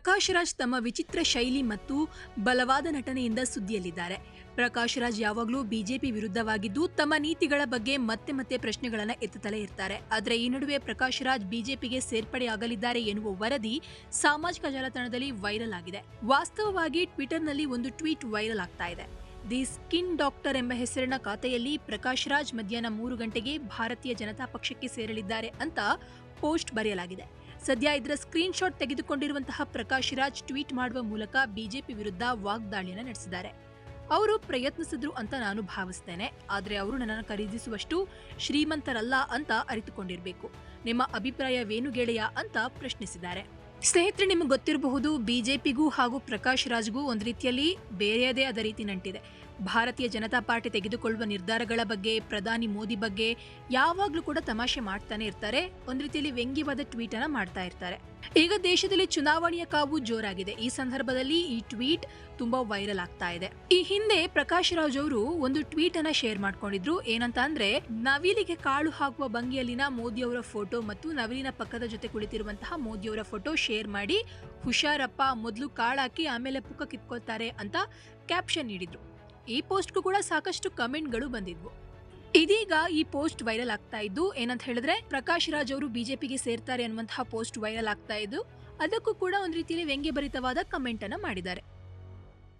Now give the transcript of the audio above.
ಪ್ರಕಾಶ್ ರಾಜ್ ತಮ್ಮ ವಿಚಿತ್ರ ಶೈಲಿ ಮತ್ತು ಬಲವಾದ ನಟನೆಯಿಂದ ಸುದ್ದಿಯಲ್ಲಿದ್ದಾರೆ. ಪ್ರಕಾಶ್ ರಾಜ್ ಯಾವಾಗಲೂ ಬಿಜೆಪಿ ವಿರುದ್ಧವಾಗಿದ್ದು, ತಮ್ಮ ನೀತಿಗಳ ಬಗ್ಗೆ ಮತ್ತೆ ಮತ್ತೆ ಪ್ರಶ್ನೆಗಳನ್ನು ಎತ್ತುತ್ತಲೇ ಇರ್ತಾರೆ. ಆದರೆ ಈ ನಡುವೆ ಪ್ರಕಾಶ್ ರಾಜ್ ಬಿಜೆಪಿಗೆ ಸೇರ್ಪಡೆಯಾಗಲಿದ್ದಾರೆ ಎನ್ನುವ ವರದಿ ಸಾಮಾಜಿಕ ಜಾಲತಾಣದಲ್ಲಿ ವೈರಲ್ ಆಗಿದೆ. ವಾಸ್ತವವಾಗಿ ಟ್ವಿಟರ್ನಲ್ಲಿ ಒಂದು ಟ್ವೀಟ್ ವೈರಲ್ ಆಗ್ತಾ ಇದೆ. ದಿ ಸ್ಕಿನ್ ಡಾಕ್ಟರ್ ಎಂಬ ಹೆಸರಿನ ಖಾತೆಯಲ್ಲಿ ಪ್ರಕಾಶ್ ರಾಜ್ ಮಧ್ಯಾಹ್ನ ಮೂರು ಗಂಟೆಗೆ ಭಾರತೀಯ ಜನತಾ ಪಕ್ಷಕ್ಕೆ ಸೇರಲಿದ್ದಾರೆ ಅಂತ ಪೋಸ್ಟ್ ಬರೆಯಲಾಗಿದೆ. ಸದ್ಯ ಇದರ ಸ್ಕ್ರೀನ್ಶಾಟ್ ತೆಗೆದುಕೊಂಡಿರುವಂತಹ ಪ್ರಕಾಶ್ ರಾಜ್ ಟ್ವೀಟ್ ಮಾಡುವ ಮೂಲಕ ಬಿಜೆಪಿ ವಿರುದ್ಧ ವಾಗ್ದಾಳಿಯನ್ನು ನಡೆಸಿದ್ದಾರೆ. ಅವರು ಪ್ರಯತ್ನಿಸಿದ್ರು ಅಂತ ನಾನು ಭಾವಿಸ್ತೇನೆ. ಆದರೆ ಅವರು ನನ್ನನ್ನು ಖರೀದಿಸುವಷ್ಟು ಶ್ರೀಮಂತರಲ್ಲ ಅಂತ ಅರಿತುಕೊಂಡಿರಬೇಕು. ನಿಮ್ಮ ಅಭಿಪ್ರಾಯವೇನು ಗೆಳೆಯ ಅಂತ ಪ್ರಶ್ನಿಸಿದ್ದಾರೆ. ಸ್ನೇಹಿತರೆ, ನಿಮಗೆ ಗೊತ್ತಿರಬಹುದು, ಬಿಜೆಪಿಗೂ ಹಾಗೂ ಪ್ರಕಾಶ್ ರಾಜ್ಗೂ ಒಂದು ರೀತಿಯಲ್ಲಿ ಬೇರೆಯದೇ ಆದ ರೀತಿ ನಂಟಿದೆ. ಭಾರತೀಯ ಜನತಾ ಪಾರ್ಟಿ ತೆಗೆದುಕೊಳ್ಳುವ ನಿರ್ಧಾರಗಳ ಬಗ್ಗೆ, ಪ್ರಧಾನಿ ಮೋದಿ ಬಗ್ಗೆ ಯಾವಾಗಲೂ ಕೂಡ ತಮಾಷೆ ಮಾಡ್ತಾನೆ ಇರ್ತಾರೆ, ಒಂದು ರೀತಿಯಲ್ಲಿ ವ್ಯಂಗ್ಯವಾದ ಟ್ವೀಟ್ ಅನ್ನ ಮಾಡ್ತಾ ಇರ್ತಾರೆ. ಈಗ ದೇಶದಲ್ಲಿ ಚುನಾವಣೆಯ ಕಾವು ಜೋರಾಗಿದೆ. ಈ ಸಂದರ್ಭದಲ್ಲಿ ಈ ಟ್ವೀಟ್ ತುಂಬಾ ವೈರಲ್ ಆಗ್ತಾ ಇದೆ. ಈ ಹಿಂದೆ ಪ್ರಕಾಶ್ ರಾಜ್ ಅವರು ಒಂದು ಟ್ವೀಟ್ ಅನ್ನ ಶೇರ್ ಮಾಡ್ಕೊಂಡಿದ್ರು. ಏನಂತ ಅಂದ್ರೆ, ನವಿಲಿಗೆ ಕಾಳು ಹಾಕುವ ಭಂಗಿಯಲ್ಲಿನ ಮೋದಿ ಅವರ ಫೋಟೋ ಮತ್ತು ನವಿಲಿನ ಪಕ್ಕದ ಜೊತೆ ಕುಳಿತಿರುವಂತಹ ಮೋದಿ ಅವರ ಫೋಟೋ ಶೇರ್ ಮಾಡಿ ಹುಷಾರಪ್ಪ ಮೊದಲು ಕಾಳಾಕಿ ಆಮೇಲೆ ಪುಕ್ಕ ಕಿತ್ಕೋತಾರೆ ಅಂತ ಕ್ಯಾಪ್ಷನ್ ನೀಡಿದ್ರು. ಈ ಪೋಸ್ಟ್ಗೂ ಕೂಡ ಸಾಕಷ್ಟು ಕಮೆಂಟ್ಗಳು ಬಂದಿದ್ವು. ಇದೀಗ ಈ ಪೋಸ್ಟ್ ವೈರಲ್ ಆಗ್ತಾ ಇದ್ದು, ಏನಂತ ಹೇಳಿದ್ರೆ ಪ್ರಕಾಶ್ ರಾಜ್ ಅವರು ಬಿಜೆಪಿಗೆ ಸೇರ್ತಾರೆ ಅನ್ನುವಂತಹ ಪೋಸ್ಟ್ ವೈರಲ್ ಆಗ್ತಾ ಇದ್ದು, ಅದಕ್ಕೂ ಕೂಡ ಒಂದು ರೀತಿಯಲ್ಲಿ ವ್ಯಂಗ್ಯಭರಿತವಾದ ಕಮೆಂಟ್ ಅನ್ನ ಮಾಡಿದ್ದಾರೆ.